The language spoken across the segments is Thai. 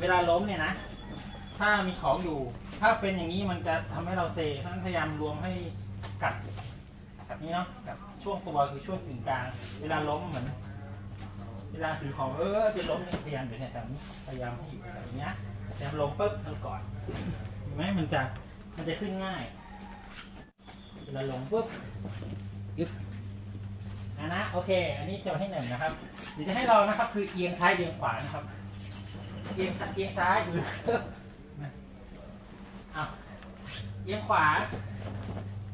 เวลาล้มเนี่ยนะ ถ้ามีของอยู่ ถ้าเป็นอย่างนี้มันจะทำให้เราเซเพราะฉะนั้นพยายามรวมให้กับกับนี้เนาะกับช่วงตัวคือช่วงกึ่งกลาง เวลาล้มเหมือน เวลาถือของเออจะล้มเนี่ยพยายามอยู่ในแถวนี้พยายามให้อยู่แบบนี้นะพยายามลงปุ๊บลงก่อนเห็นไหมมันจะมันจะขึ้นง่าย เวลาลงปุ๊บยึบอะนะโอเค อันนี้โจทย์ที่หนึ่งนะครับเดี๋ยวจะให้เรานะครับ คือเอียงซ้ายเอียงขวานะครับ เอียงซ้ายเอียงซ้ายหรือเอาเอียงขวา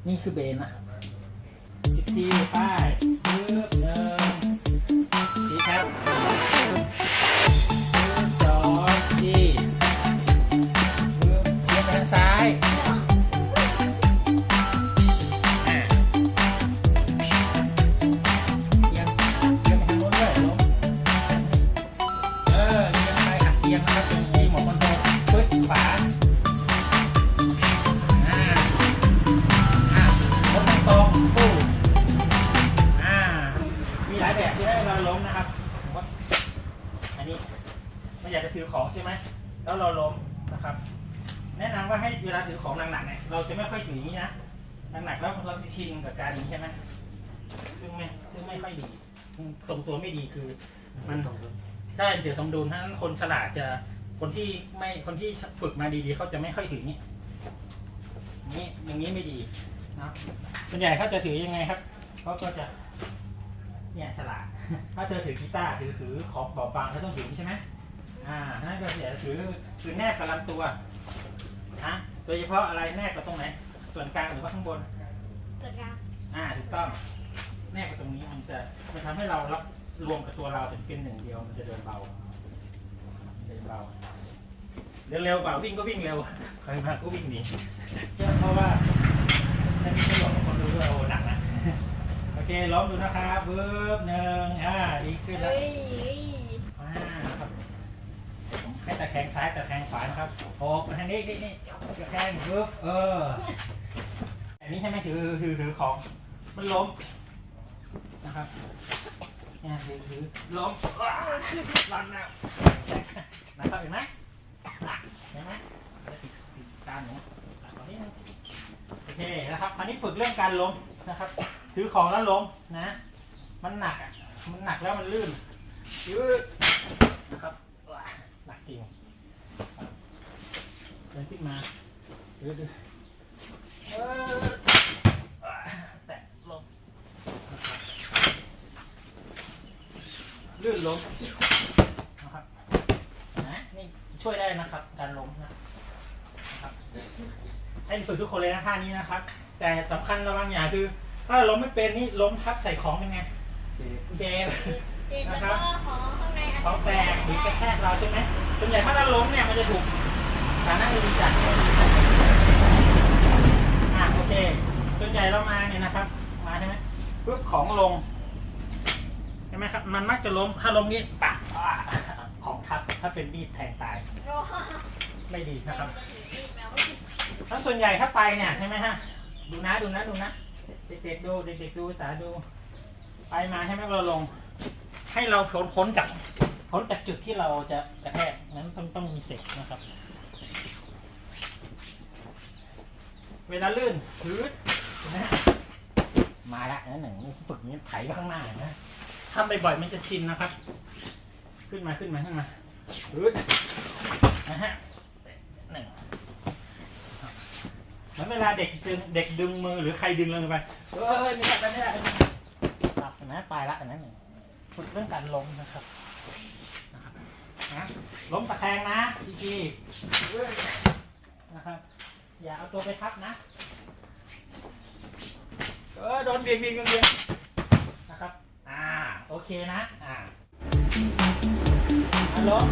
นี่คือเบนนะสิบทีไปปึ๊บหนึ่ ล้มนะครับผมว่าอันนี้ไม่อยากจะถือของใช่ไหมแล้วเราล้มนะครับ แนะนำว่าให้เวลาถือของหนักๆเนี่ยเราจะไม่ค่อยถืออย่างนี้นะหนักๆแล้วเราจะชินกับการนี้ใช่ไหมซึ่งไม่ซึ่งไม่ค่อยดีทรงตัวไม่ดีคือ มันใช่เสียสมดุลถ้างั้นคนฉลาดจะคนที่ไม่คนที่ฝึกมาดีๆเขาจะไม่ค่อยถืออย่างนี้นี้อย่างนี้ไม่ดีนะส่วนใหญ่เขาจะถือยังไงครับเขาก็จะ เนี่ยฉลาด ถ้าเธอถือกีตาร์ถือถือของเบาบางเขาต้องถืออย่างนี้ใช่ไหมอ่านั่นก็เสียถือถือแนบกับลำตัวนะโดยเฉพาะอะไรแนบกับตรงไหน ส่วนกลางหรือว่าข้างบนเกิดการอ่าถูกต้อง แนบกับตรงนี้มันจะมันทำให้เรารับรวมกับตัวเราเป็นหนึ่งเดียวมันจะเดินเบาเดินเบาเร็วๆเปล่าวิ่งก็วิ่งเร็วใครมาก็วิ่งหนีเพราะว่าถ้ามีประโยชน์กับคนดูด้วยโอ้หนักนะโอ เคล้มดูนะครับเบิบหนึ่งอ่าดีขึ้นแล้วเฮ้ยอ่าครับให้ตะแคงซ้ายตะแคงขวานะครับโอ้มาทางนี้นี่นี่ตะแคงเบิบเอออันนี้ใช่ไหมถือถือถือของมันล้มนะครับเนี่ยถือถือล้มอ้าวรันนะนะครับเห็นไหมหนักเห็นไหมจะติดติดการหนูหนักกว่านี้นึงโอเคนะครับคราวนี้ฝึกเรื่องการล้มนะครับ ถือของแล้วล้มนะ มันหนักอะ มันหนักแล้วมันลื่นยืดนะครับว้าหนักจริงเดินขึ้นมายืดเออแตะลงนะครับลื่นล้มนะครับนะนี่ช่วยได้นะครับ การล้มนะนะครับให้ฝึกทุกคนเลยนะท่านี้นะครับ แต่สำคัญระวังอย่างคือ ถ้าล้มไม่เป็นนี่ล้มทับใส่ของเป็นไงเจ็บติดแล้วก็ของข้างในอาจของจะแตกหรือกระแทกเราใช่ไหมส่วนใหญ่ถ้าเราล้มเนี่ยมันจะถูกขาหน้ามือจัดอะโอเคส่วนใหญ่เรามาเนี่ยนะครับ มาใช่ไหมปุ๊บของลงใช่ไหมครับ มันมักจะล้มถ้าล้มนี้ปักอ่าของทับถ้าเป็นมีดแทงตายโอ้ไม่ดีนะครับจะถือมีดแมวถ้าส่วนใหญ่ถ้าไปเนี่ยใช่ไหมฮะ ดูนะดูนะดูนะ เด็กๆดูเด็กๆดูสาดูไปมาใช่ไหมเราลง ให้เราพ้นพ้นจากพ้นจากจุดที่เราจะกระแทกนั้นต้องต้องมีเสกนะครับ เวลาลื่นพื้นนะมาละนะหนึ่งฝึกนี้ไถข้างหน้านะทำบ่อยๆมันจะชินนะครับ ขึ้นมาขึ้นมาขึ้นมาพื้นนะฮะหนึ่ง มือนเวลาเด็กดึงเด็กดึงมือหรือใครดึงลงไปเอ้ยไม่ได้ไม่ได้ตับนะปลายละอันนั้นหนึ่งฝึกเรื่องการล้มนะครับนะล้มตะแคงนะพี่กีนะครับ อย่าเอาตัวไปทับนะเออโดนเบียงเบียงเบียงเบียงนะครับ อ่าโอเคนะ อ่าอะล้ม